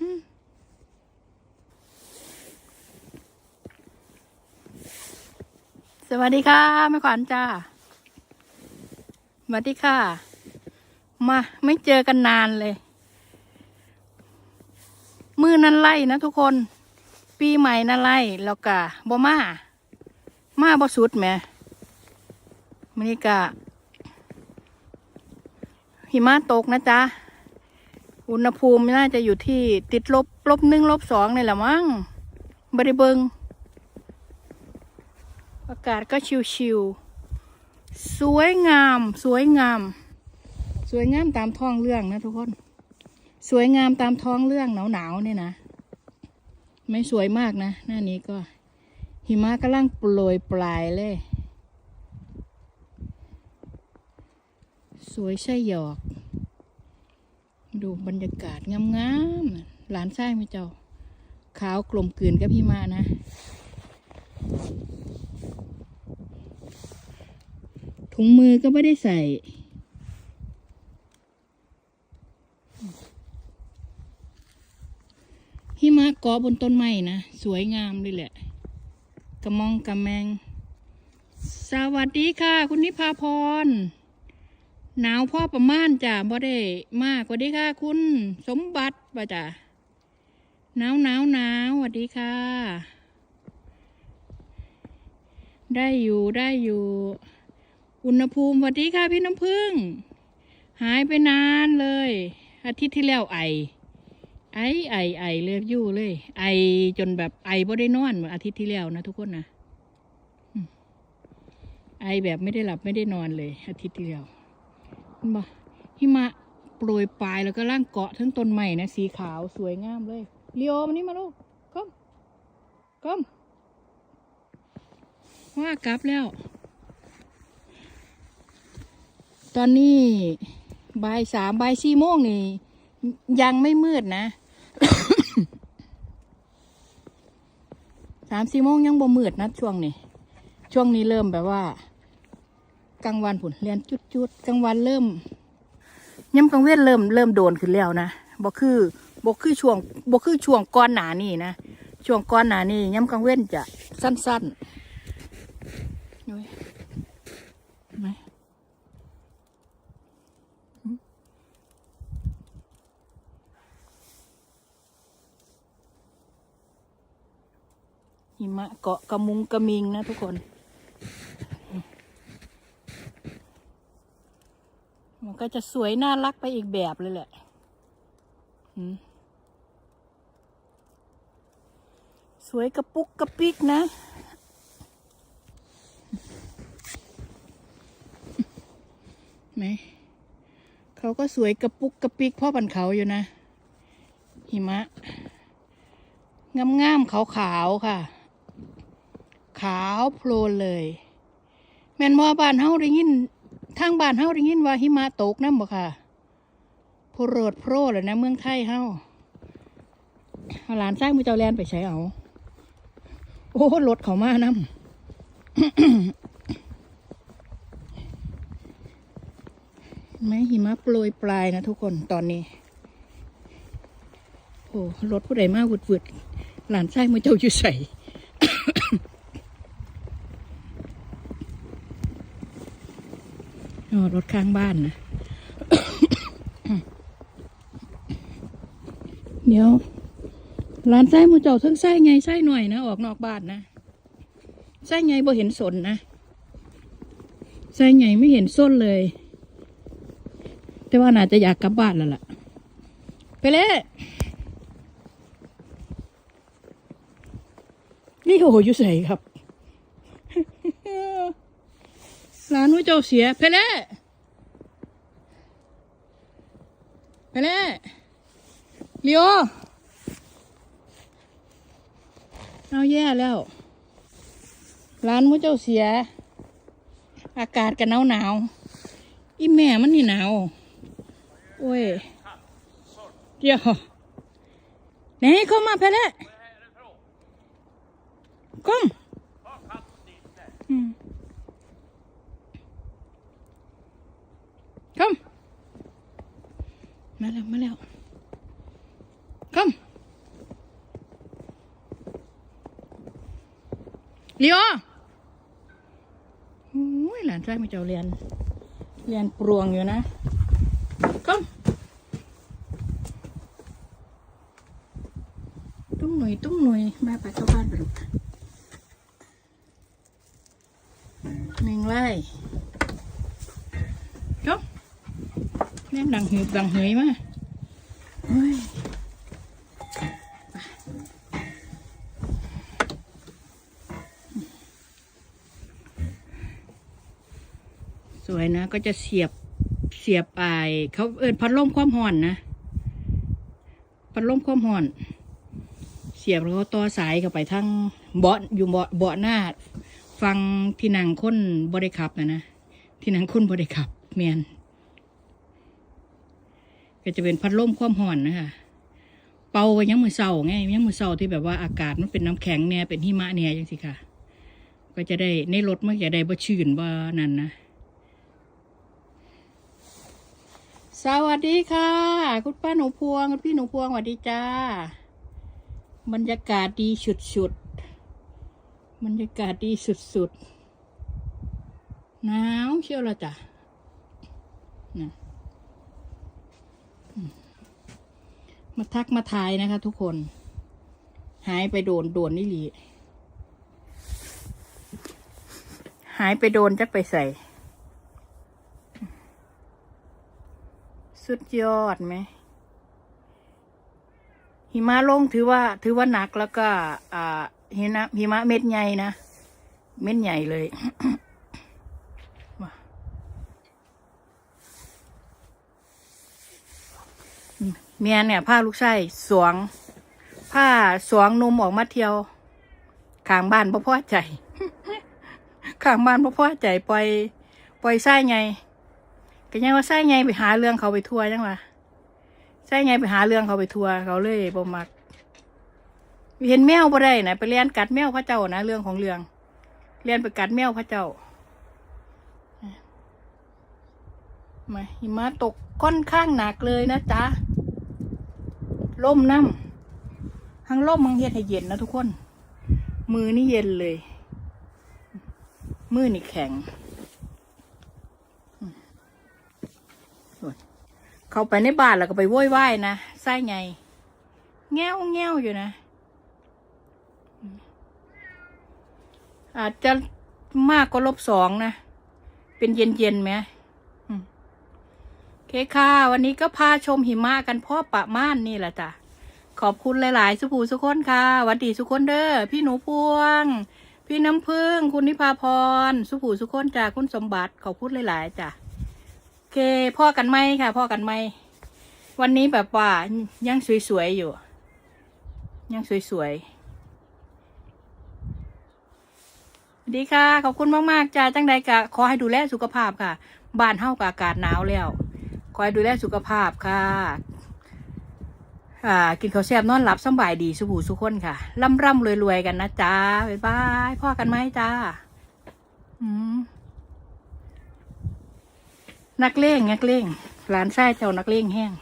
สวัสดีค่ะแม่ขวัญจ้าสวัสดีค่ะ มาไม่เจอกันนานเลย มือนั้นไล่นะทุกคน ปีใหม่นั้นไล่แล้วกะบ่มา มาบ่สุดแหมมันนี่กะหิมะตกนะจ๊ะ อุณหภูมิน่าจะอยู่ที่ติดลบลบหนึ่งลบสองนี่แหละมั้งบริเบิงอากาศก็ชิวๆสวยงาม สวยงาม สวยงามตามท้องเรื่องนะทุกคน สวยงามตามท้องเรื่องหนาวๆเนี่ยนะ ไม่สวยมากนะ หน้านี้ก็ หิมะกำลังโปรยปลายเลย สวยใช่หยอก ดูบรรยากาศงามๆหลานไส้ไหมเจ้า ขาวกลมกลืนกับหิมะนะ ถุงมือก็ไม่ได้ใส่หิมะเกาะบนต้นไม้นะ สวยงามเลยแหละ กระมองกระแมง สวัสดีค่ะ คุณนิพาพร หนาวพ่อประมาณจ้ะบ่ได้มากกว่าดีค่ะ คุณสมบัติป่ะจ้ะหนาวหนาวหนาวสวัสดีค่ะ ได้อยู่ได้อยู่ อุณหภูมิสวัสดีค่ะพี่น้ำพึ่ง หายไปนานเลย อาทิตย์ที่แล้วไอ ไอไอไอเลยอยู่เลย ไอจนแบบไอบ่ได้นอนเหมือนอาทิตย์ที่แล้วนะทุกคนนะไอแบบไม่ได้หลับไม่ได้นอนเลย อาทิตย์ที่แล้ว บ่หิมะโปรยปลายแล้วก็ร่างเกาะทั้งต้นไม้นะสีขาวสวยงามเลยเลียวมานี่มาลูกก้มก้มว่ากลับแล้ว ตอนนี้บ่ายสามบ่ายสี่โมงนี่ ยังไม่มืดนะสามสี่โมงยังบ่มืดนะช่วงนี้ ช่วงนี้เริ่มแบบว่า กลางวันผุนเรียนจุดจุดๆกลางวันเริ่มย่ำกลางเว้นเริ่มเริ่มโดนขึ้นแล้วนะบ่คือบ่คือช่วงบ่คือช่วงก้อนหนานี่นะช่วงก้อนหนานี่ย่ำกลางเว้นจะสั้นๆเห็นไหมหิมะเกาะกระมุงกระมิงนะทุกคน มันก็จะสวยน่ารักไปอีกแบบเลยแหละสวยกระปุกกระปิกนะ ไหม เขาก็สวยกระปุกกระปิกพ่อบันเขาอยู่นะ หิมะ งามๆขาวๆค่ะ ขาวโพลนเลย แม่นว่าบ้านเฮาได้ยิน ทางบ้านเฮาได้ยินว่าหิมะตกน้ำบ่ค่ะโพรดโพรเลยนะเมืองไทยเฮาเอาหลานสร้างมือเจ้าแลนไปใช้เอา โอ้รถเขามาน้ำไม่หิมะโปรยปลายนะทุกคนตอนนี้ โอ้รถผู้ใดมากวืดๆหลานชายมือเจ้าอยู่ใส่ อรถข้างบ้านนะเดี๋ยวหลานไส้มือเจ้าทั้งไส้ไงไส้หน่อยนะออกนอกบ้านนะไส้ไงบ่เห็นสนนะไส้ไงไม่เห็นส้นเลย แต่ว่าน่าจะอยากกลับบ้านแล้วล่ะ ไปเลยนี่โอ้โหอยู่ใส่ครับ ร้านว่าเจ้าเสียเพเล่เพเล่เลียวเอาแย่แล้ว ร้านว่าเจ้าเสีย อากาศกันหนาวหนาวอีแม่มันนี่หนาว โอ้ยเดี๋ยวไหนเข้ามาเพเล่ก้มอืม มาแล้ว มาแล้วคอมลีโอโอ้ยหลานชายมาเจ้าเรียน เรียนปรวงอยู่นะคัมตุ้มหนุยตุ้มหนุยมาไปเข้าบ้านไปลูกหนึ่งไล่ น่ดังหืบดังเหยมาโอ้ยสวยนะ ก็จะเสียบเสียบปเขาเอินพัดลมความห่อนนะ พัดลมความห่อน เสียบแล้วต่อสายเข้าไปทั้งเบาะอยู่เบาะเบาะหน้า ฟังที่นั่งค้นบริขับนะนะ ที่นั่งค้นบริขับเมียน ก็จะเป็นพัดลมความห่อนนะคะเป่าไว้ยังมือเศร้าไงยังมือเศร้าที่แบบว่าอากาศมันเป็นน้ำแข็งเนี่ยเป็นหิมะเนี่ยจังสิค่ะ ก็จะได้ในรถมันจะได้บ่ชื้นบ่นั่นนะสวัสดีค่ะ คุณป้าหนูพวงคุณพี่หนูพวงสวัสดีจ้า บรรยากาศดีสุดๆบรรยากาศดีสุดๆหนาวเชียวละจ้ะอืม มาทักมาทายนะคะ ทุกคน หายไปโดนโดนนี่หลีหายไปโดนจักไปใส่ สุดยอดไหมหิมะลงถือว่า ถือว่าหนักแล้วก็ อ่าหิมะหิมะเม็ดใหญ่นะ เม็ดใหญ่เลย ว้า เมียเนี่ยผ้าลูกไส้สวงผ้าสวงนมออกมาเที่ยวข้างบ้านพ่อพ่อใจข้างบ้านพ่อพ่อใจปล่อยปล่อยไส้ไงก็ยังว่าไส้ไงไปหาเรื่องเขาไปทัวร์ยังวะไส้ไงไปหาเรื่องเขาไปทัวร์เขาเลยบ่มักเห็นแมวบ่ได้นะไปเรียนกัดแมวพระเจ้านะเรื่องของเรื่องเรียนไปกัดแมวพระเจ้ามาหิมะตกค่อนข้างหนักเลยนะจ๊ะ ล่มน้ำทั้งล่มทั้งเฮ็ดให้เย็นนะทุกคน มือนี่เย็นเลย มือนี่แข็งเข้าไปในบ้านแล้วก็ไปโวยวายนะไส้ไงแง้วแง้วอยู่นะ อาจจะมากกว่าลบสองนะ เป็นเย็นเย็นๆไหม เคค่ะ วันนี้ก็พาชมหิมะกันพ่อปะม่านนี่แหละจ้ะ ขอบคุณหลาย ๆ สุภูสุคนค่ะวัดดีสุคนเด้อพี่หนูพวง พี่น้ำพึ่งคุณนิพาพร สุภูสุคนจากคุณสมบัติขอบคุณหลาย ๆ จ้ะโอเคพ่อกันไหมค่ะ พ่อกันไหมวันนี้แบบว่ายังสวย ๆ อยู่ ยังสวย ๆดีค่ะ ขอบคุณมาก ๆจ้าจังใดกะขอให้ดูแลสุขภาพค่ะ บ้านเฮากับอากาศหนาวแล้ว คอยดูแลสุขภาพค่ะอ่ากินข้าวแซ่บนอนหลับสบายดีสุขูสุขคนค่ะร่ำร่ำรวยรวยกันนะจ้าบ๊ายบายพ่อกันไหมจ้าอืมนักเลงนักเลงหลานไส้เจ้านักเลงแห้ง